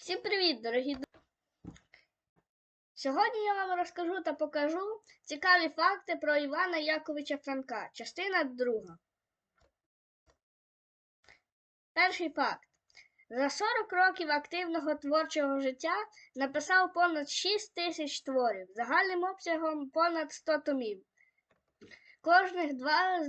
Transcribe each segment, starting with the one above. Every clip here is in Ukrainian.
Всім привіт, дорогі друзі! Сьогодні я вам розкажу та покажу цікаві факти про Івана Яковича Франка, частина друга. Перший факт. За 40 років активного творчого життя написав понад 6 тисяч творів, загальним обсягом понад 100 томів. Кожних два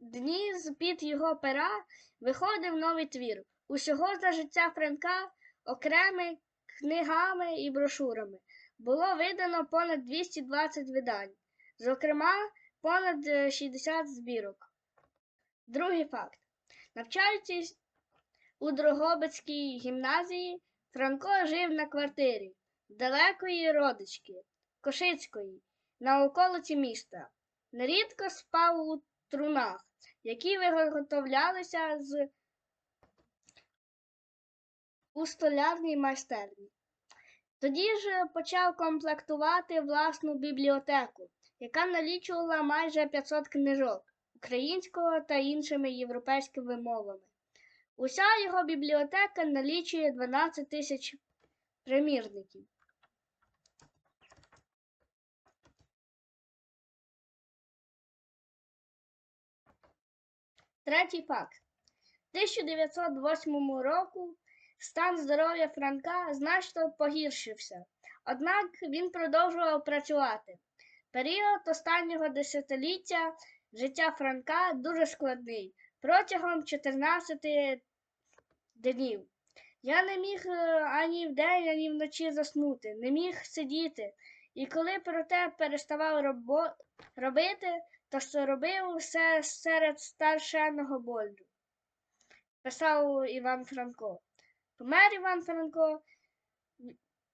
дні з-під його пера виходив новий твір. Усього за життя Франка окремими книгами і брошурами було видано понад 220 видань, зокрема, понад е, 60 збірок. Другий факт. Навчаючись у Дрогобицькій гімназії, Франко жив на квартирі далекої родички Кошицької на околиці міста. Нерідко спав у трунах, які виготовлялися з у столярній майстерні. Тоді ж почав комплектувати власну бібліотеку, яка налічувала майже 500 книжок українського та іншими європейськими мовами. Уся його бібліотека налічує 12 тисяч примірників. Третій факт. У 1908 року Стан здоров'я Франка значно погіршився, однак він продовжував працювати. Період останнього десятиліття життя Франка дуже складний протягом 14 днів. Я не міг е, ані вдень, ані вночі заснути, не міг сидіти, і коли проте переставав робо... робити, то що робив все серед старшеного болю, писав Іван Франко. Помер Іван Франко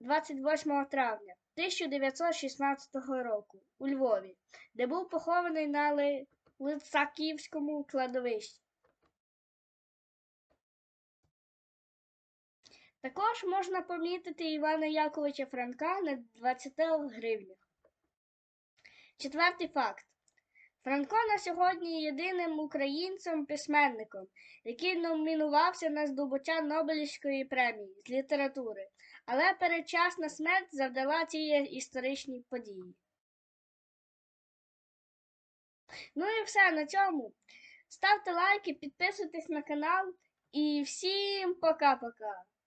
28 травня 1916 року у Львові, де був похований на Лицаківському кладовищі. Також можна помітити Івана Яковича Франка на 20 гривнях. Четвертий факт. Франко на сьогодні єдиним українцем-письменником, який номінувався на здобуття Нобелівської премії з літератури, але передчасна смерть завдала цій історичній події. Ну і все на цьому. Ставте лайки, підписуйтесь на канал і всім пока-пока!